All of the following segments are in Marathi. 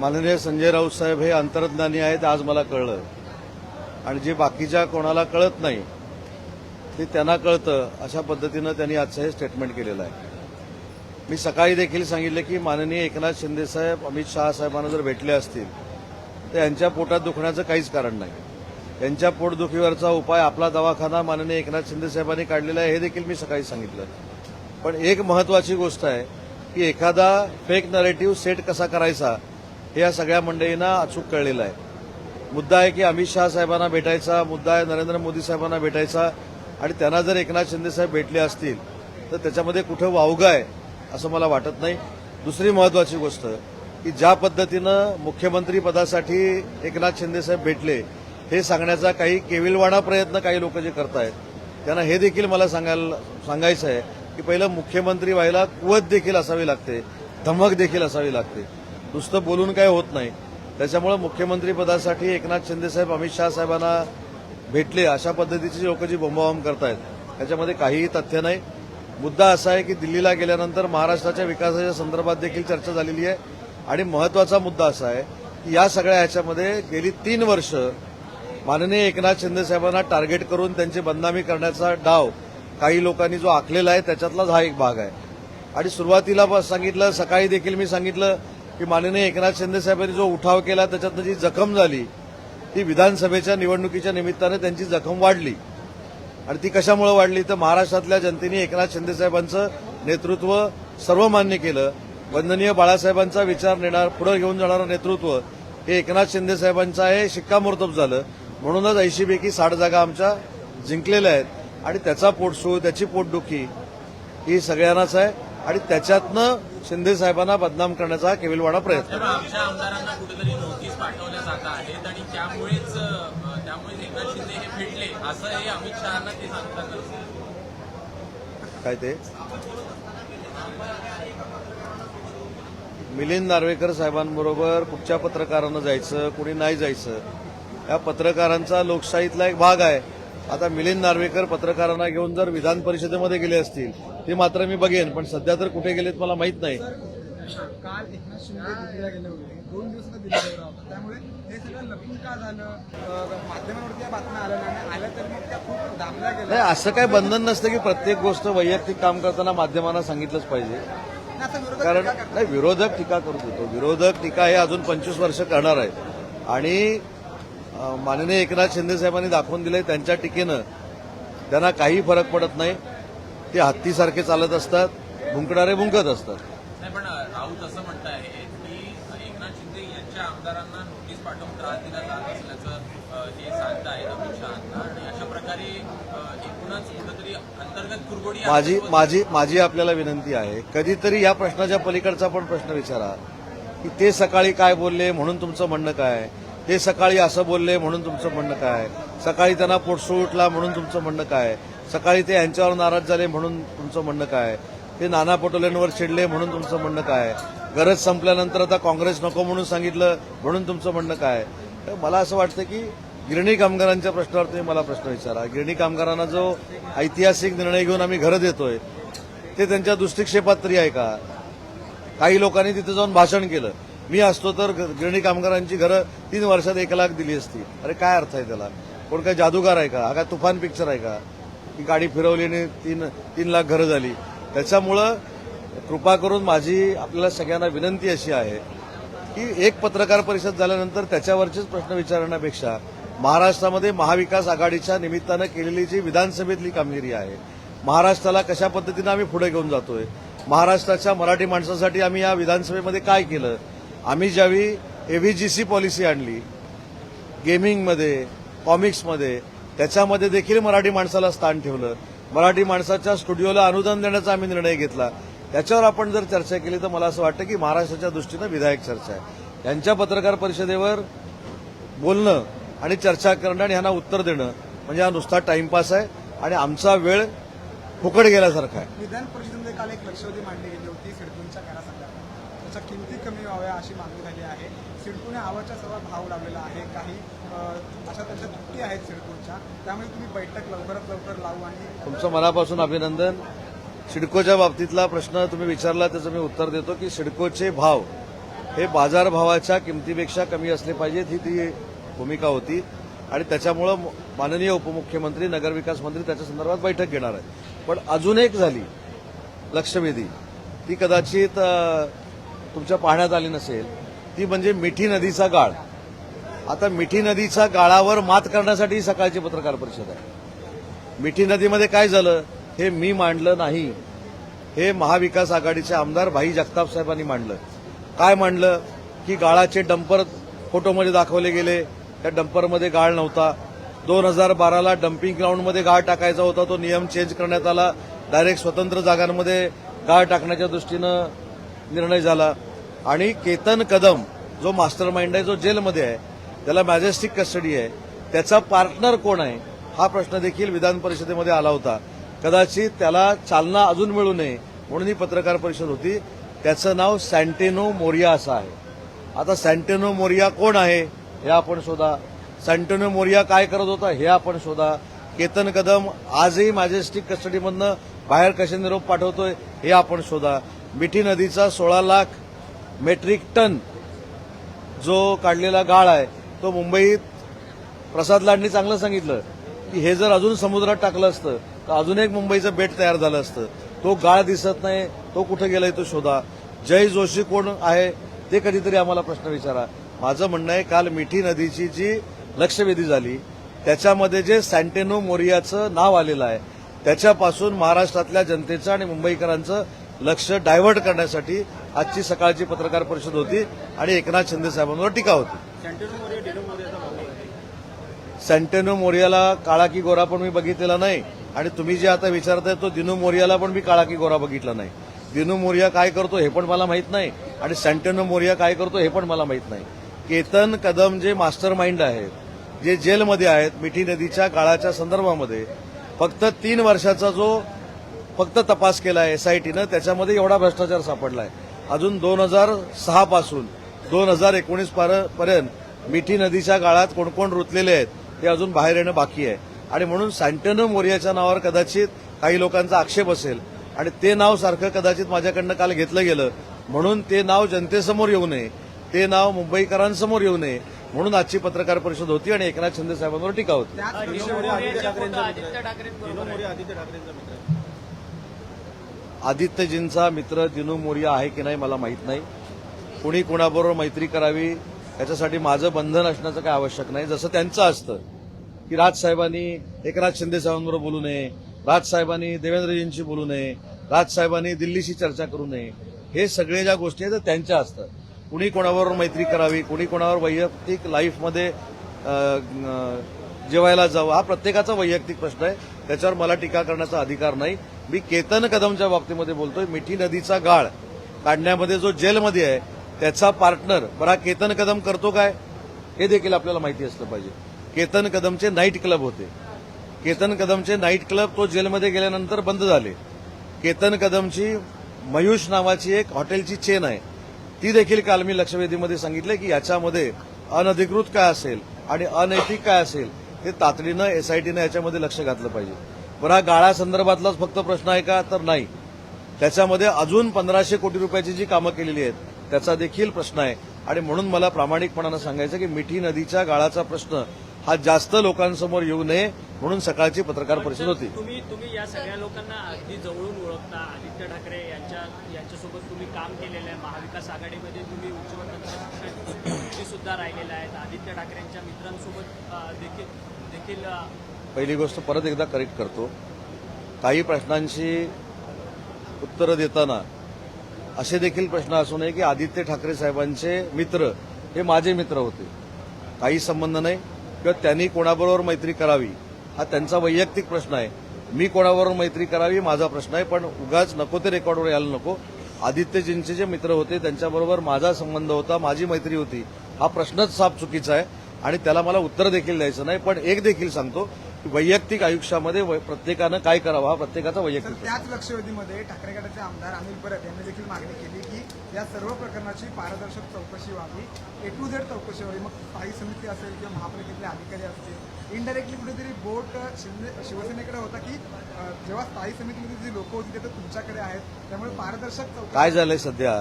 माननीय संजय राऊत साहेब हे अंतर्ज्ञानी आहेत आज मला कळलं. आणि जे बाकीच्या कोणाला कळत नाही ते त्यांना कळतं अशा पद्धतीनं त्यांनी आजचं हे स्टेटमेंट केलेलं आहे. मी सकाळी देखील सांगितलं की माननीय एकनाथ शिंदे साहेब अमित शहा साहेबांना जर भेटले असतील तर यांच्या पोटात दुखण्याचं काहीच कारण नाही. त्यांच्या पोटदुखीवरचा उपाय आपला दवाखाना माननीय एकनाथ शिंदे साहेबांनी काढलेला आहे हे देखील मी सकाळी सांगितलं. पण एक महत्वाची गोष्ट आहे की एखादा फेक नरेटिव्ह सेट कसा करायचा हे या सगळ्या मंडळींना अचूक कळलेलं आहे. मुद्दा आहे की अमित शहा साहेबांना भेटायचा मुद्दा आहे नरेंद्र मोदी साहेबांना भेटायचा आणि त्यांना जर एकनाथ शिंदे साहेब भेटले असतील तर त्याच्यामध्ये कुठं वावगं आहे असं मला वाटत नाही. दुसरी महत्वाची गोष्ट की ज्या पद्धतीनं मुख्यमंत्री पदासाठी एकनाथ शिंदे साहेब भेटले हे सांगण्याचा काही केविलवाणा प्रयत्न काही लोक जे करतायत त्यांना हे देखील मला सांगायला सांगायचं आहे की पहिलं मुख्यमंत्री व्हायला कुवत देखील असावी लागते धमक देखील असावी लागते. नुसतं बोलून काही होत नाही. त्याच्यामुळे मुख्यमंत्रीपदासाठी एकनाथ शिंदेसाहेब अमित शहा साहेबांना भेटले अशा पद्धतीची लोक जी बोंबाबोंब करतायत. त्याच्यामध्ये काहीही तथ्य नाही. मुद्दा असा आहे की दिल्लीला गेल्यानंतर महाराष्ट्राच्या विकासाच्या संदर्भात देखील चर्चा झालेली आहे. आणि महत्त्वाचा मुद्दा असा आहे की या सगळ्या ह्याच्यामध्ये गेली तीन वर्ष माननीय एकनाथ शिंदेसाहेबांना टार्गेट करून त्यांची बदनामी करण्याचा डाव काही लोकांनी जो आखलेला आहे त्याच्यातलाच हा एक भाग आहे. आणि सुरुवातीला सांगितलं सकाळी देखील मी सांगितलं की माननीय एकनाथ शिंदे साहेबांनी जो उठाव केला त्याच्यातनं जी जखम झाली ती विधानसभेच्या निवडणुकीच्या निमित्ताने त्यांची जखम वाढली. आणि ती कशामुळे वाढली? तर महाराष्ट्रातल्या जनतेने एकनाथ शिंदे साहेबांचं नेतृत्व सर्व मान्य केलं. वंदनीय बाळासाहेबांचा विचार नेणार पुढे घेऊन जाणारं नेतृत्व हे एकनाथ शिंदे साहेबांचं आहे. शिक्कामोर्तब झालं. म्हणूनच ऐंशीपैकी साठ जागा आमच्या जिंकलेल्या आहेत. आणि त्याचा पोटसूळ त्याची पोटदुखी ही सगळ्यांनाच आहे. आणि त्याच्यातनं शिंदे साहेबांना बदनाम करण्याचा केविलवाणा प्रयत्न. काय ते? मिलिंद नार्वेकर साहेबांबरोबर कुठच्या पत्रकारांना जायचं कुणी नाही जायचं? या पत्रकारांचा लोकशाहीतला एक भाग आहे. आता मिलिंद नार्वेकर पत्रकारांना घेऊन जर विधान परिषदेमध्ये गेले असतील ते मात्र मी बघेन पण सध्या तर कुठे गेलेत मला माहीत नाही. काल एकनाथ शिंदे दिल्लीला गेले होते. दोन दिवस दिल्ली दौरा होता त्यामुळे हे सगळं लपून का झालं? अं, माध्यमांवरती या बातम्या आल्या नाही आणि आल्या तर मग त्या खूप दाबल्या गेल्या. नाही असं काही बंधन नसतं की प्रत्येक गोष्ट वैयक्तिक काम करताना माध्यमांना सांगितलंच पाहिजे. कारण. नाही विरोधक टीका करू देतो विरोधक टीका हे अजून पंचवीस वर्ष करणार आहेत. आणि माननीय एकनाथ शिंदे साहेबांनी दाखवून दिले त्यांच्या टीकेनं. त्यांना काही फरक पडत नाही. ते हत्तीसारखे चालत असतात भुंकणारे भुंकत असतात. नाही पण राऊत असं म्हणत आहे की एकनाथ शिंदे यांच्या आमदारांना नोटीस पाठवून त्रास दिला जात असल्याचं हे सांगत आहेत अमित शहाना आणि अशा प्रकारे एकूणच कुठेतरी अंतर्गत कुरगोडी. माझी माझी माझी आपल्याला विनंती आहे कधीतरी या प्रश्नाच्या पलीकडचा पण प्रश्न विचारा की ते सकाळी काय बोलले म्हणून तुमचं म्हणणं काय? ते सकाळी असं बोलले म्हणून तुमचं म्हणणं काय? सकाळी त्यांना पोटसूळ उठला म्हणून तुमचं म्हणणं काय? सकाळी ते यांच्यावर नाराज झाले म्हणून तुमचं म्हणणं काय? ते नाना पटोलेंवर चिडले म्हणून तुमचं म्हणणं काय? गरज संपल्यानंतर आता काँग्रेस नको म्हणून सांगितलं म्हणून तुमचं म्हणणं काय? तर मला असं वाटतं की गिरणी कामगारांच्या प्रश्नावर तुम्ही मला प्रश्न विचारा. गिरणी कामगारांना जो ऐतिहासिक निर्णय घेऊन आम्ही घरं देतोय ते त्यांच्या दृष्टिक्षेपात तरी आहे का? काही लोकांनी तिथे जाऊन भाषण केलं. मी असतो तर ग- गिरणी कामगारांची घरं तीन वर्षात एक लाख दिली असती. अरे काय अर्थ आहे त्याला? कोण काय जादूगार आहे का? हा काय तुफान पिक्चर आहे का? ती गाडी फिरवल्याने तीन तीन लाख घरं झाली. त्याच्यामुळं कृपा करून माझी आपल्याला सगळ्यांना विनंती अशी आहे की एक पत्रकार परिषद झाल्यानंतर त्याच्यावरचेच प्रश्न विचारण्यापेक्षा महाराष्ट्रामध्ये महाविकास आघाडीच्या निमित्तानं केलेली जी विधानसभेतली कामगिरी आहे महाराष्ट्राला कशा पद्धतीनं आम्ही पुढे घेऊन जातोय महाराष्ट्राच्या मराठी माणसासाठी आम्ही या विधानसभेमध्ये काय केलं आम्ही ज्यावेळी एव्हीजीसी पॉलिसी आणली गेमिंगमध्ये कॉमिक्समध्ये त्याच्यामध्ये देखील मराठी माणसाला स्थान ठेवलं. मराठी माणसाच्या स्टुडिओला अनुदान देण्याचा आम्ही निर्णय घेतला. त्याच्यावर आपण जर चर्चा केली तर मला असं वाटतं की महाराष्ट्राच्या दृष्टीनं विधायक चर्चा आहे. यांच्या पत्रकार परिषदेवर बोलणं आणि चर्चा करणं आणि ह्यांना उत्तर देणं म्हणजे हा नुसता टाइमपास आहे. आणि आमचा वेळ फुकट गेल्यासारखा आहे. विधान परिषदेमध्ये काल एक लक्षवेधी मांडली गेली करासंदर्भात त्याच्या किमती कमी व्हाव्या अशी मागणी झाली आहे. सिडकोने आवाच्या सर्व भाव लावलेला आहे. काही अशा त्यांच्या त्रुटी आहेत सिडकोच्या त्यामुळे तुम्ही बैठक लवकरात लवकर लावू आणि तुमचं मनापासून अभिनंदन. सिडकोच्या बाबतीतला प्रश्न तुम्ही विचारला त्याचं मी उत्तर देतो की सिडकोचे भाव हे बाजारभावाच्या किमतीपेक्षा कमी असले पाहिजेत ही ती भूमिका होती. आणि त्याच्यामुळं माननीय उपमुख्यमंत्री नगरविकास मंत्री त्याच्या संदर्भात बैठक घेणार आहे पण अजून एक झाली लक्षवेधी. ती कदाचित तुमच्या पाहण्यात आली नसेल ती म्हणजे मिठी नदीचा गाळ. आता मिठी नदीचा गाळावर मात करण्यासाठी सकाळची पत्रकार परिषद आहे. मिठी नदीमध्ये काय झालं हे मी मांडलं नाही. हे महाविकास आघाडीचे आमदार भाई जगताप साहेबांनी मांडलं. काय मांडलं? की गाळाचे डंपर फोटोमध्ये दाखवले गेले. त्या डंपरमध्ये गाळ नव्हता. दोन हजार बाराला डम्पिंग ग्राउंडमध्ये गाळ टाकायचा होता. तो नियम चेंज करण्यात आला. डायरेक्ट स्वतंत्र जागांमध्ये गाळ टाकण्याच्या दृष्टीनं निर्णय झाला. आणि केतन कदम जो मास्टर माइंड आहे जो जेलमध्ये आहे त्याला मॅजेस्टिक कस्टडी आहे. त्याचा पार्टनर कोण आहे हा प्रश्न देखील विधान परिषदेमध्ये आला होता. कदाचित त्याला चालना अजून मिळू नये म्हणून ही पत्रकार परिषद होती. त्याचं नाव सँटेनो मोरिया असं आहे. आता सँटेनो मोरिया कोण आहे हे आपण शोधा. सँटेनो मोरिया काय करत होता हे आपण शोधा. केतन कदम आजही मॅजेस्टिक कस्टडीमधनं बाहेर कसे निरोप पाठवतोय हे आपण शोधा. मिठी नदीचा सोळा लाख मेट्रिक टन जो काढलेला गाळ आहे तो मुंबईत प्रसाद लाडनी चांगलं सांगितलं की हे जर अजून समुद्रात टाकलं असतं तर अजून एक मुंबईचं बेट तयार झालं असतं. तो गाळ दिसत नाही तो कुठे गेलाय तो शोधा. जय जोशी कोण आहे ते कधीतरी आम्हाला प्रश्न विचारा. माझं म्हणणं आहे काल मिठी नदीची जी लक्षवेधी झाली त्याच्यामध्ये जे सँटेनो मोरियाचं नाव आलेलं आहे त्याच्यापासून महाराष्ट्रातल्या जनतेचं आणि मुंबईकरांचं लक्ष डायव्हर्ट करण्यासाठी आजची सकाळची पत्रकार परिषद होती आणि एकनाथ शिंदे साहेबांवर टीका होती. सँटेनो मोरियाला काळा की गोरा पण मी बघितलेला नाही आणि तुम्ही जे आता विचारताय तो दिनू मोरियाला पण मी काळा की गोरा बघितला नाही. दिनू मोरिया काय करतो हे पण मला माहीत नाही आणि सँटेनो मोरिया काय करतो हे पण मला माहीत नाही. केतन कदम जे मास्टर माइंड आहेत जे जेलमध्ये आहेत मिठी नदीच्या काळाच्या संदर्भामध्ये फक्त तीन वर्षाचा जो फक्त तपास केला आहे एसआयटीनं त्याच्यामध्ये एवढा भ्रष्टाचार सापडला आहे अजून दोन हजार सहा पासून दोन हजार एकोणीस पर्यंत मिठी नदीच्या गाळात कोण कोण रुतलेले आहेत ते अजून बाहेर येणं बाकी आहे. आणि म्हणून सँटनो मोरियाच्या नावावर कदाचित काही लोकांचा आक्षेप असेल. आणि ते नाव सारखं कदाचित माझ्याकडनं काल घेतलं गेलं. म्हणून ते नाव जनतेसमोर येऊ नये ते नाव मुंबईकरांसमोर येऊ नये म्हणून आजची पत्रकार परिषद होती आणि एकनाथ शिंदे साहेबांवर टीका होती त्याच विषयावर आदित्य ठाकरे आदित्यजींचा मित्र दिनू मोरिया आहे की नाही मला माहीत नाही. कुणी कुणाबरोबर मैत्री करावी याच्यासाठी माझं बंधन असण्याचं काय आवश्यक नाही. जसं त्यांचं असतं की राजसाहेबांनी एकनाथ शिंदे साहेबांबरोबर बोलू नये राजसाहेबांनी देवेंद्रजींशी बोलू नये राजसाहेबांनी दिल्लीशी चर्चा करू नये हे सगळे ज्या गोष्टी आहेत त्या त्यांच्या असतात. कुणी कोणाबरोबर मैत्री करावी कुणी कोणावर वैयक्तिक लाईफमध्ये जेवायला जावं हा प्रत्येकाचा वैयक्तिक प्रश्न आहे. त्याच्यावर मला टीका करण्याचा अधिकार नाही. मी केतन कदमच्या बाबतीमध्ये बोलतोय. मिठी नदीचा गाळ काढण्यामध्ये जो जेलमध्ये आहे त्याचा पार्टनर बरा केतन कदम करतो काय? हे देखील आपल्याला माहिती असलं पाहिजे. केतन कदमचे नाईट क्लब होते. केतन कदमचे नाईट क्लब तो जेलमध्ये गेल्यानंतर बंद झाले. केतन कदमची मयूष नावाची एक हॉटेलची चेन आहे. ती देखील काल मी लक्षवेधीमध्ये सांगितलं की याच्यामध्ये अनधिकृत काय असेल आणि अनैतिक काय असेल हे तातडीनं एसआयटीनं याच्यामध्ये लक्ष घातलं पाहिजे. बरं हा गाळा संदर्भातलाच फक्त प्रश्न आहे का? तर नाही. त्याच्यामध्ये अजून पंधराशे कोटी रुपयाची जी कामं केलेली आहेत त्याचा देखील प्रश्न आहे. आणि म्हणून मला प्रामाणिकपणानं सांगायचं की मिठी नदीच्या गाळाचा प्रश्न हा जास्त लोकांसमोर येऊ नये म्हणून सकाळची पत्रकार परिषद होती. तुम्ही तुम्ही या सगळ्या लोकांना अगदी जवळून ओळखता. आदित्य ठाकरे यांच्या यांच्यासोबत तुम्ही काम केलेलं आहे. महाविकास आघाडीमध्ये तुम्ही सुद्धा राहिलेले आहेत. आदित्य ठाकरेंच्या मित्रांसोबत देखील देखील पहिली गोष्ट परत एकदा करेक्ट करतो. काही प्रश्नांशी उत्तरं देताना असे देखील प्रश्न असू नये की आदित्य ठाकरे साहेबांचे मित्र हे माझे मित्र होते. काही संबंध नाही. किंवा त्यांनी कोणाबरोबर मैत्री करावी हा त्यांचा वैयक्तिक प्रश्न आहे. मी कोणाबरोबर मैत्री करावी माझा प्रश्न आहे. पण उगाच नको ते रेकॉर्डवर यायला नको. आदित्यजींचे जे मित्र होते त्यांच्याबरोबर माझा संबंध होता माझी मैत्री होती. हा प्रश्नच साफ चुकीचा आहे. आणि त्याला मला उत्तर देखील द्यायचं नाही पण एक देखील सांगतो की वैयक्तिक आयुष्यामध्ये वै- प्रत्येकानं काय करावं हा प्रत्येकाचा वैयक्तिक. त्याच लक्षवेधीमध्ये ठाकरे गटाचे आमदार अनिल परब यांनी देखील मागणी केली की या सर्व प्रकरणाची पारदर्शक चौकशी व्हावी. ए टू झेड चौकशी व्हावी. मग स्थायी समिती असेल किंवा महापालिकेतले अधिकारी असतील इनडायरेक्टली कुठेतरी बोट शिवसेनेकडे होता की जेव्हा स्थायी समितीमध्ये जी लोक होती ते तुमच्याकडे आहेत. त्यामुळे पारदर्शक काय झालंय सध्या?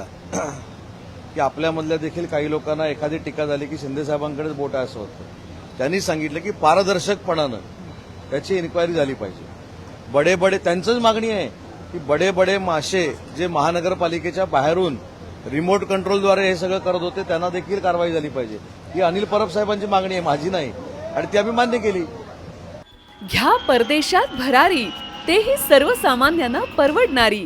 की आपल्यामधल्या देखील काही लोकांना एखादी टीका झाली की शिंदे साहेबांकडेच बोट आहे असं होतं. त्यांनी सांगितलं की पारदर्शकपणानं त्याची इन्क्वायरी झाली पाहिजे. बडे बडे त्यांचंच मागणी आहे की बडे बडे मासे जे महानगरपालिकेच्या बाहेरून रिमोट कंट्रोलद्वारे हे सगळं करत होते त्यांना देखील कारवाई झाली पाहिजे. ही अनिल परब साहेबांची मागणी आहे माझी नाही. आणि ती आम्ही मान्य केली. घ्या परदेशात भरारी तेही सर्वसामान्यांना परवडणारी.